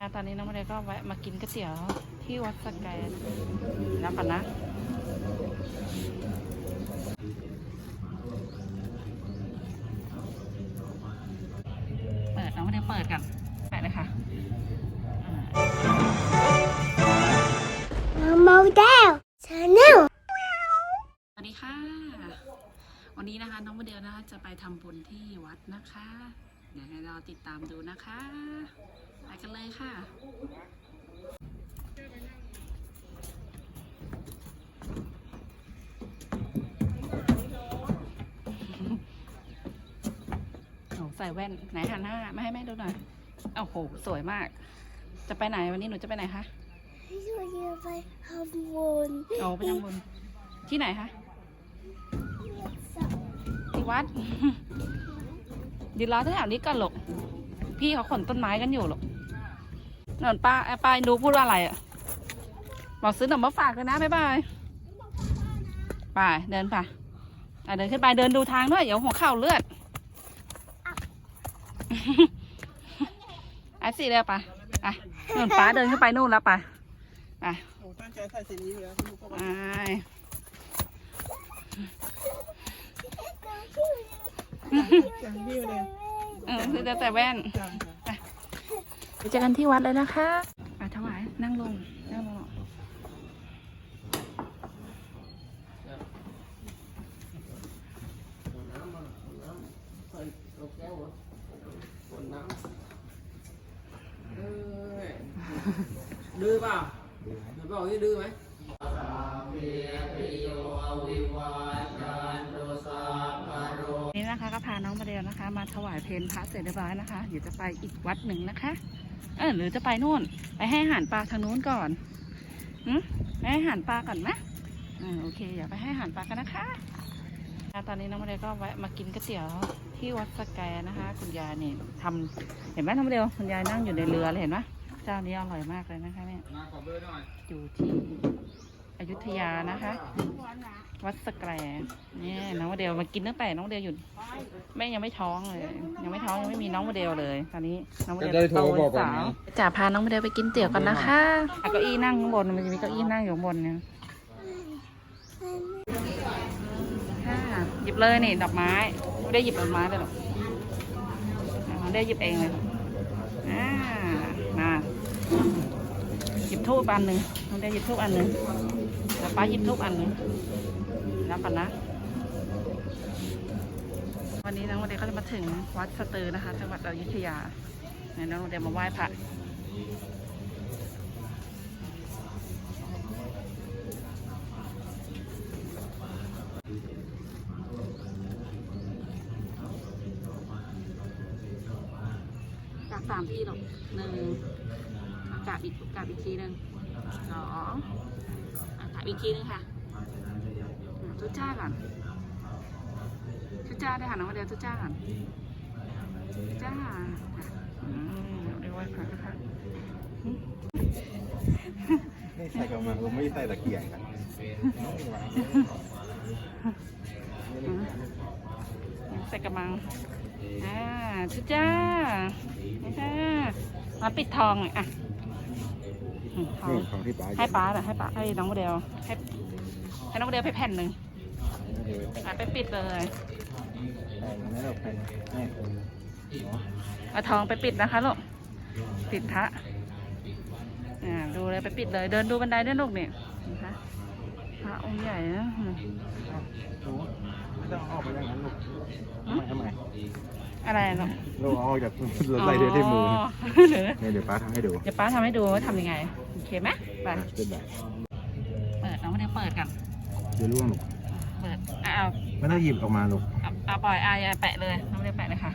อะตอนนี้น้องมาเดยก็แวะมากินก๋วยเตี๋ยวที่วัดสแกนแล้วก่อนนะเปิดน้องมาเดยเปิดกันไปเลยค่ะอ่า Model Channel สวัสดีค่ะ วันนี้นะคะน้องโมเดลนะคะจะไปทำบุญที่วัดนะคะ เดี๋ยวให้เราติดตามดูนะคะไปกันเลยค่ะโอ้ใส่แว่นไหนหันหน้ามาให้แม่ดูหน่อยโอ้โห สวยมาก จะไปไหนวันนี้หนูจะไปไหนคะให้ช่วยยืนไปทำบุญโอ้ไปทำบุญที่ไหนคะที่วัด ยืนรอที่แถวนี้ก่อนหรอกพี่เขาขนต้นไม้กันอยู่หรอกนนป้าไอ้ป้าดูพูดว่าอะไรอะบอกซื้อขนมมาฝากเลยนะบ๊ายบายไปเดินไปอะเดินขึ้นไปเดินดูทางด้วยเดี๋ยวหัวเข่าเลือดไอ้สี่เร็วไปอะนนป้าเดินขึ้นไปนู่นแล้วไปไปโอ้ตั้งใจใส่สีนี้อยู่แล้วคุณลูกก็ไป จังพี่เลย เออคือจะแต่แว่นจังไปเจอกันที่วัดเลยนะคะไปถวายนั่งลงนั่งลงดื้อเปล่ามันบอกที่ดื้อไหม นะคะก็พาน้องมาเดียวนะคะ มาถวายเพลพระเสร็จเรียบร้อยนะคะเดี๋ยวจะไปอีกวัดหนึ่งนะคะ เออหรือจะไปนู่น ไปให้อาหารปลาทางนู้นก่อนหืมไปให้อาหารปลาก่อนไหมอ่าโอเคเดี๋ยวไปให้อาหารปลากันนะคะตอนนี้น้องมาเดียวก็แวะมากินก๋วยเตี๋ยวที่วัดสแกนะคะ คุณยายนี่ทำเห็นไหมน้องมาเดียวคุณยายนั่งอยู่ในเรือเลยเห็นไหมเจ้านี้อร่อยมากเลยนะคะเนี่ยอยู่ที่ อยุธยานะคะ วัดสแกรเนี่ยน้องโมเดลมากินตั้งแต่น้องโมเดลอยู่แม่ยังไม่ท้องเลย ยังไม่ท้องยังไม่มีน้องโมเดลเลย ตอนนี้น้องโมเดลจะได้โทรบอกก่อนสาวนะจ่าพาน้องโมเดลไปกินเตี๋ยวกันนะคะอะเก้าอี้นั่งข้างบนมันจะมีเก้าอี้นั่งอยู่ข้างบนเนี่ยค่ะหยิบเลยนี่ดอกไม้ไม่ได้หยิบดอกไม้เลยหรอกอะน้องได้หยิบเองเลยอ่ามาหยิบทูบอันหนึ่งน้องได้หยิบทูบอันหนึ่ง เดี๋ยวป้าหยิบทูบอันนึ่งแล้วกันนะ วันนี้น้องโมเดลก็จะมาถึงวัดสตือนะคะ จังหวัดอยุธยาเนี่ยน้องโมเดลมาไหว้พระจากสามที่หรอกหนึ่งอากาศอีกอากาศอีกทีหนึ่งสอง อากาศอีกทีหนึงค่ะอืมทุจ้าก่อนทุจ้าได้ค่ะน้องโมเดลทุจ้าก่อนทุจ้าอืมเรียกว่าพระนะคะไม่ใส่กระมังเราไม่ใส่ตะเกียงกันอืมใส่กระมังอ่าทุจ้าทุจ้ามาปิดทองหน่อยอะ อืมทองนี่ของที่ป้าให้ป้าเหรอให้ป้าให้น้องโมเดลให้ให้น้องโมเดลไปแผ่นหนึ่งเดี๋ยวอะไปปิดเลยใส่ไม่เราเป็นให้เนาะเอาทองไปปิดนะคะลูกปิดพระอ่าดูเลยไปปิดเลย เดินดูบันไดด้วยลูกเนี่ยนะคะพระองค์ใหญ่นะอืมหนูไม่ ต้องออกไปอย่างนั้นลูกทำไมทำไมอะไรลูกเราเอาออกจากเราใส่เดือดที่มือเดี๋ยวเนี่ยเดี๋ยวป้าทำให้ดูเดี๋ยวป้าทำให้ดูว่าทำยังไง โอเคไหมไปอะเป็นแบบเปิดน้องเดี๋ยวเปิดกันเดี๋ยวล่วงลูกเปิดอะเอาไม่ต้องหยิบออกมาลูกเอาเอาปล่อยอายแปะเลยน้องเดี๋ยวแปะเลยค่ะ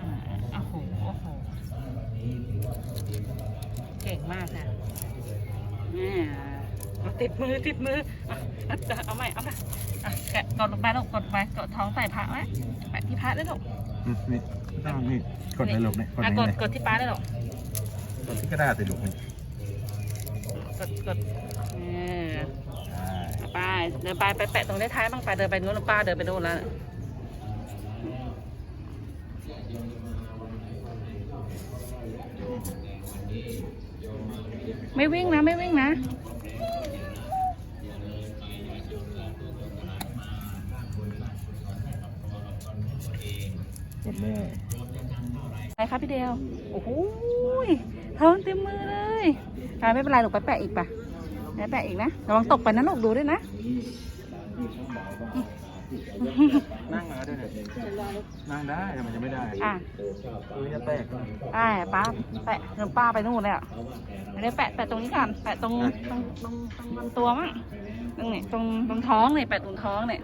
อ่าโอ้โหโอ้โหเก่งมากค่ะเนี่ยเอาติดมือติดมืออะเอาเอาใหม่เอาใหม่อะแกะกดลงไปลูกกดไปกดท้องใส่พระไว้แปะที่พระด้วยลูกอืมนี่ไม่ต้องนี่กดเลยลูกเนี่ยกดอะนี่กดเลยกดที่ป้าได้ลูกกดที่กระดาษติดลูกนี่กดกดเอออ่าเอาไปเดินไปไปแปะตรงได้ท้ายบ้างไปเดินไปนู้นแล้วป้าเดินไปนู้นแล้วไม่วิ่งนะไม่วิ่งนะ หมดแม่ไปครับพี่เดียว โอ้โหยท้องเต็มมือเลยไปไม่เป็นไรหรอกไปแปะอีกปะไปแปะอีกนะระวังตกไปนะลูกดูด้วยนะนั่งมาด้วยเนี่ยนั่งได้แต่มันจะไม่ได้อะคือจะแตกไปป้าแปะเดี๋ยวป้าไปนู่นเลยอะไม่ได้แปะแปะตรงนี้ก่อนแปะตรงตรงตรงตรงลำตัวมั้งตรงนี้ตรงตรงท้องเนี่ยแปะตรงท้องเนี่ย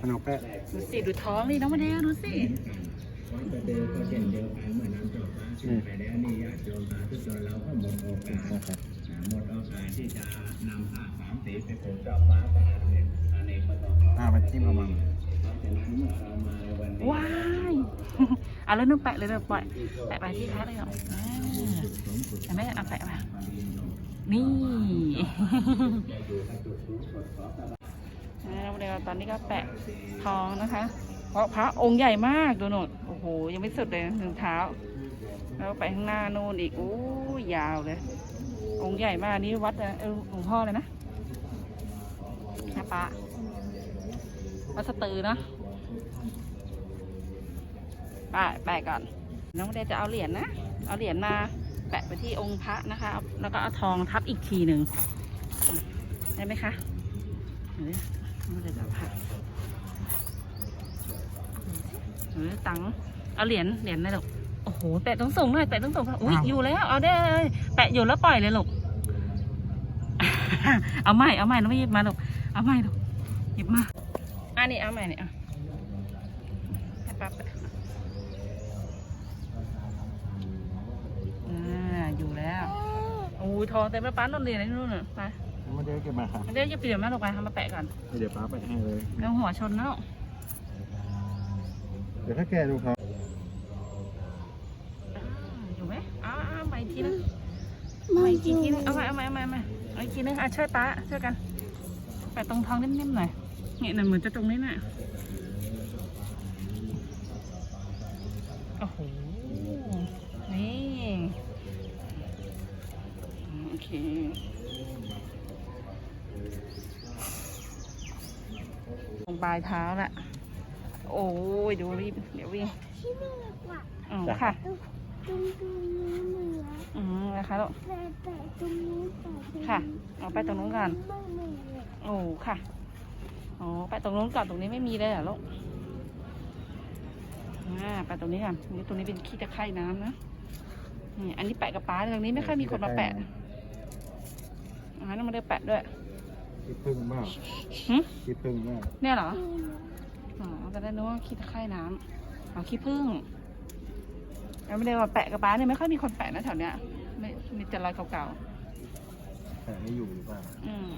อ่าขนมแปะดูสิดูท้องนี่น้องมาเดียวดูสินี่อ่ามันจิ้มเอามาว้ายเอาแล้วนึกแปะเลยเลยปล่อยแปะไปที่แท้เลยเหรออ่าเห็นไหมเอาแปะมานี่ อ่าน้องมาเดียวตอนนี้ก็แปะทองนะคะ เพราะพระองค์ใหญ่มากดูหนดโอ้โห ยังไม่สุดเลยหนึ่งเท้า แล้วไปข้างหน้านู่นอีกโอ้ยยาวเลย องค์ใหญ่มากนี่วัดนะเออหลวงพ่อเลยนะนะปะวัดสตือเนาะไปไปะก่อน น้องเดจะเอาเหรียญนะ เอาเหรียญมาแปะไปที่องค์พระนะคะ แล้วก็เอาทองทับอีกทีหนึ่งได้ไหมคะ เดี๋ยวน้องเดจะเอาพระหรือตังค์เอาเหรียญเหรียญอะไรหรอกโอ้โหแตะต้องส่งหน่อยแตะต้องส่งอุ้ยอยู่แล้ว เอาได้เลยแปะอยู่แล้วปล่อยเลยลูกเอาใหม่เอาใหม่แล้วไม่หยิบมาลูกเอาใหม่ลูกหยิบมาอันนี้เอาใหม่เนี่ยเอาให้ปั๊บไปอ่าอยู่แล้วโอ้ยทองเต็มแล้วป้านนเรียนอะไรนู่นน่ะไปมาเดี๋ยวเก็บมาค่ะเดี๋ยวจะเปลี่ยนมาลงไปทำมาแปะก่อนเดี๋ยวป้าไปให้เลยเรื่องหัวชนแล้ว เดี๋ยวถ้าแกดูเขาอ่าอยู่ไหมอ้าวใหม่อีกทีนึงมาเอาออีกทียู่นึงเอาใหม่เอาใหม่เอาใหม่เอาใหม่เอาอีกทีนึงอะช่วยป้าช่วยกัน แปะตรงท้องนิ่มๆหน่อยเนี่ยนั่นเหมือนจะตรงนี้น่ะโอ้โห นี่ โอเคตรง ปลายเท้าละโอ้ยดูรีบเดี๋ยววิ่งที่นี่ดีกว่าอ๋อค่ะตรงตรงตรงนี้เหนืออืมนะคะลูกแต่แต่ตรงนี้แต่ตรงนี้ค่ะเอาไปตรงนู้นก่อนไม่ไม่เลยโอ้ค่ะอ๋อไปตรงนู้นก่อนตรงนี้ไม่มีเลยเหรอลูกอ่าไปตรงนี้ก่อนนี่ตรงนี้เป็นขี้ตะไคร่น้ำนะนี่อันนี้แปะกับป้าตรงนี้ไม่ค่อยมีคนมาแปะอันนั้นมาได้แปะด้วย คิดพึ่งมากหึคิดพึ่งมากเนี่ยเหรอ อ๋อจะได้นึกว่าขี้ตะไคร่น้ำอ๋อขี้ผึ้งแล้วไม่ได้ว่าแปะกับป้าเนี่ยไม่ค่อยมีคนแปะนะแถวเนี้ยไม่มีแต่รอยเก่าๆแต่ไม่อยู่หรือเปล่าอืม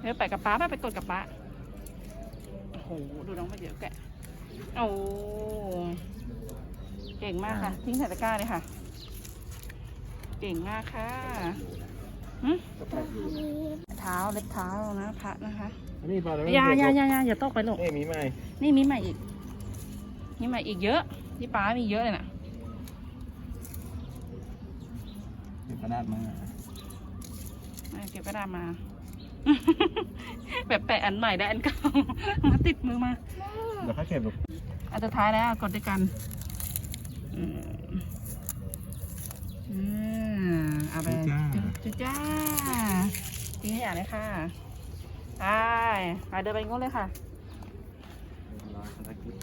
เดี๋ยวไปกับป้าไปไปกดกับป้าโอ้โหดูน้องมาเดี๋ยวแกะโอ้เก่งมากค่ะ ทิ้งใส่ตะกร้าเลยค่ะ เก่งมากค่ะหึก็แปะอยู่ เท้าเล็บเท้านะพระนะคะอันนี้ปลาแล้วอย่าอย่าอย่าอย่าอย่าตกไปลูกเอ้ยมีไหมนี่มีใหม่อีก มีใหม่อีกเยอะ ที่ป้ามีเยอะเลยน่ะเก็บกระดาษมามาเก็บกระดาษมา แบบแปะอันใหม่ได้อันเก่ามาติดมือมาเดี๋ยวเขาเก็บแบบอันสุดท้ายแล้วกดด้วยกันอืมอืมเอาไป จุจ้าทิ้งขยะเลยค่ะไปเดินไปงู้นเลยค่ะอภารกิจ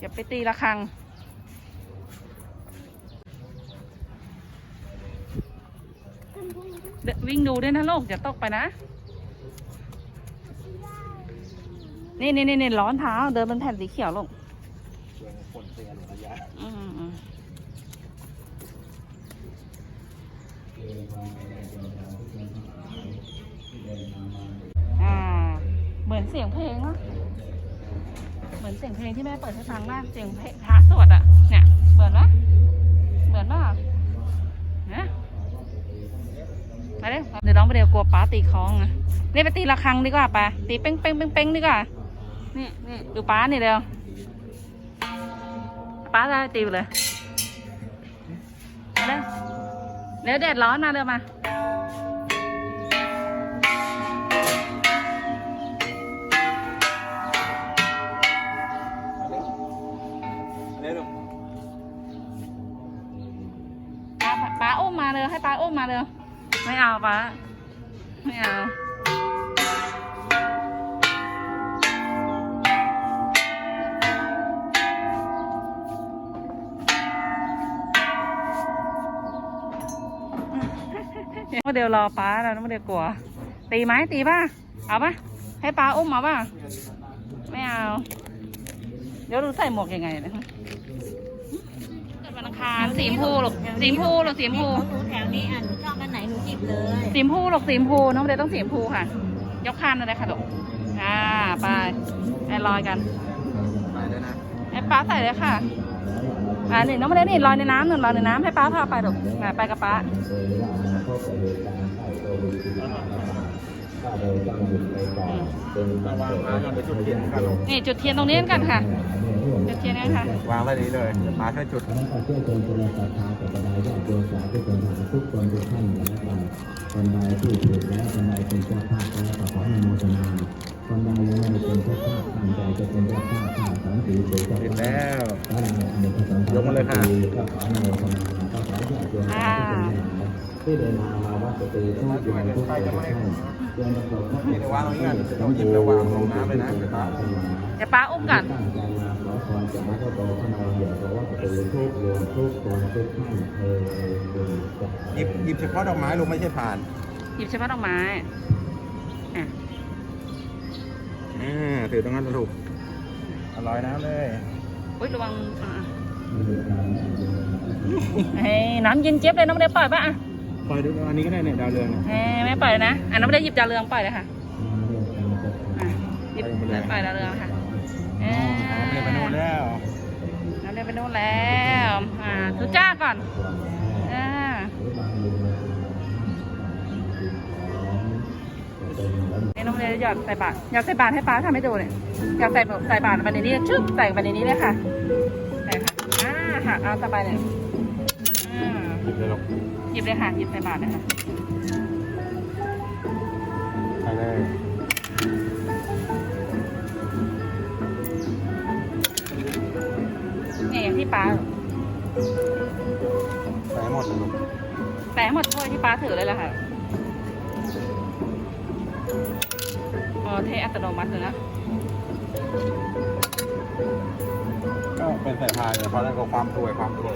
อย่าไปตีระฆังเดินวิ่งดูด้วยนะลูกอย่าตกไปนะ นี่นี่นี่ร้อนเท้า เดินบนแผ่นสีเขียวลูกเรื่องฝนเสียหรือระยะอืม อ่า เหมือนเสียงเพลงวะเหมือนเสียงเพลงที่แม่เปิดให้ฟังมากเสียงเพลงพระสวดอะ เนี่ย เหมือนปะเหมือนปะนะมาเร็วเดี๋ยวน้องไปเดี๋ยวกลัวป้าตีคล้องนะนี่ไปตีระฆังดีกว่าป้าตีเป้งเป้งเป้งเป้งดีกว่า นี่นี่ดูป้านี่เร็วป้าได้ตีเลยเอาเร็ว เร็วแดดร้อนมาเร็วมาเร็วป้าป้าอุ้มมาเลยให้ป้าอุ้มมาเลยไม่เอาป้าไม่เอา น้องโมเดลรอป้าแล้วน้องโมเดลกลัว ตีไหมตีป่ะเอาป่ะให้ป้าอุ้มมาป่ะไม่เอา เดี๋ยวดูใส่หมวกยังไงนะคะเกิดวันอังคารสีชมพูหรอกสีชมพูหรอกสีชมพูหนูแถวนี้อะหนูชอบอันไหนหนูหยิบเลยสีชมพูหรอกสีชมพูน้องเดต้องสีชมพูค่ะ ยกคันอะไรค่ะลูกอ่าไปไปลอยกันไปเลยนะให้ป้าใส่เลยค่ะ อ่านี่น้องเดนี่ลอยในน้ำหนึ่งลอยในน้ำให้ป้าพาไปลูกอ่าไปกับป้าระวังมาก่อนไปจุดเทียนกันนี่จุดเทียนตรงนี้กันค่ะจุด เทียนกันค่ะวางไว้นี้เลยมาช่วยจุดคณะเพื่อชนชนศรัทธากับบรรดาญาติโยมสาธุชนทุกคนทุกท่านนและกันคนใดที่ถูกแล้วคนใดเป็นเจ้าภาพแล้วก็ขอให้อนุโมทนาคนใดยังไม่เป็นเจ้าภาพตั้งใจจะเป็นเจ้าภาพข้าสังสีเป็นเจ้าติดภาพแล้วยกมาเลยค่ะก็ขออนุโมทนาก็ขอญาติโยมสาธุชนที่เดินทางมาวัดสตรีทุกโยมทุกคนทุกท่านเดินประกอบพระพุทธวางตรงนี้กันเราหยิบแล้ววางลงน้ำเลยนะเจ้าเดี๋ยวป้าอุ้มก่อน ตั้งใจมาขอพรจากพระเจ้าโตพระนารายณ์บอกว่าจะเป็นทุกโยมทุกคนทุกท่านเออเออเออจะหยิบหยิบเฉพาะดอกไม้ลงไม่ใช่ผ่าน หยิบเฉพาะดอกไม้อะอ่าถือตรงนั้นถูกอร่อยน้ำเลยอุ้ยระวังอะเฮ้ยน้ำเย็นเจี๊ยบเลยน้องเดปล่อยป่ะอะปล่อยดูอันนี้ก็ได้เนี่ยดาวเรืองเอ้ยไม่ปล่อยนะอะน้องเดหยิบดาวเรืองปล่อยเลยค่ะอะหยิบปล่อยดาวเรืองค่ะ เอ้เรียนไปนู่นแล้วน้องเดไปนู่นแล้วอ่าทุจ้าก่อนอ่าให้น้องเดหยอดใส่บาตรหยอดใส่บาตรให้ป้าทำให้ดูเนี่ยหยอดใส่ใส่บาตรไปในนี้ชึบใส่ไปในนี้เลยค่ะใส่ค่ะอ่าค่ะเอาสบายเลยอ่าหยิบเลยหรอกหยิบเลยค่ะหยิบใส่บาตรเลยค่ะไปเลยเนี่ย ป้าถือเลยแหละค่ะอ๋อเทอัตโนมัติเลยนะ ก็เป็นสายพานเนี่ยเพราะนั่นก็ความสวยความสวย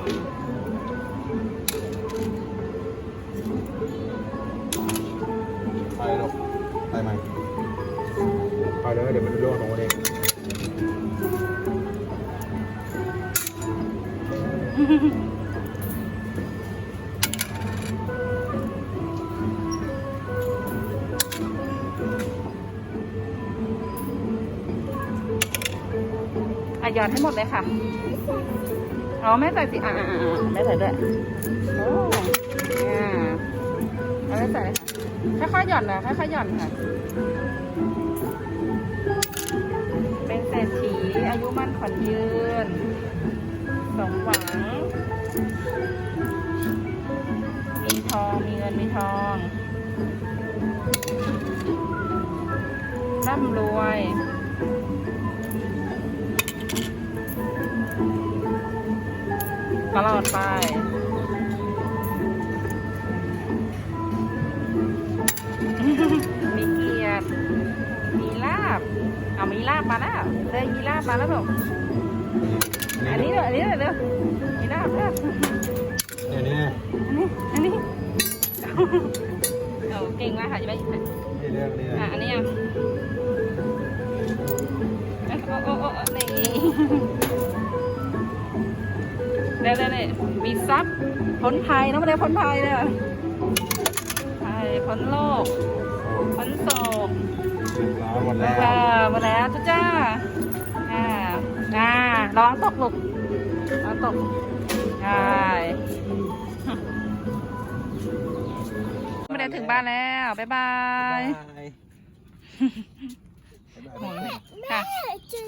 ไปลูกไปไหมไปเลยเดี๋ยวมันจะร่วงลงมาเองอะ หยอดให้หมดเลยค่ะอ๋อแม่ใส่สิอ่าแม่ใส่ด้วยโอ้อ่าเอาแม่ใส่ค่ะค่อยๆหย่อนนะค่อยๆหย่อนค่ะ เป็นเศรษฐีอายุมั่นขวัญยืนสมหวัง มีทองมีเงินมีทองร่ำรวย ตลอดไปมีเกียรติมีลาบเอามีลาบมาแล้วเลยมีลาบมาแล้วบอกอันนี้เดี๋ยวอันนี้เดี๋ยวเดี๋ยวมีลาบลาเดี๋ยวนี้อันนี้อันนี้เอาเก่งมากค่ะจะไปนี่เรื่องนี้อะอันนี้อะโอ้โอ้โอ้โอ้นี่ เร็วเร็วเร็วมีทรัพย์พ้นภัยนะไม่ได้พ้นภัยเลยภัยพ้นโลก พ้นโศกหมดแล้วอ่าหมดแล้วจ้าจ้าอ่าอ่าร้องตกลูกร้องตกใช่ไม่ได้ถึงบ้านแล้วบ๊ายบายบายค่ะแม่จะ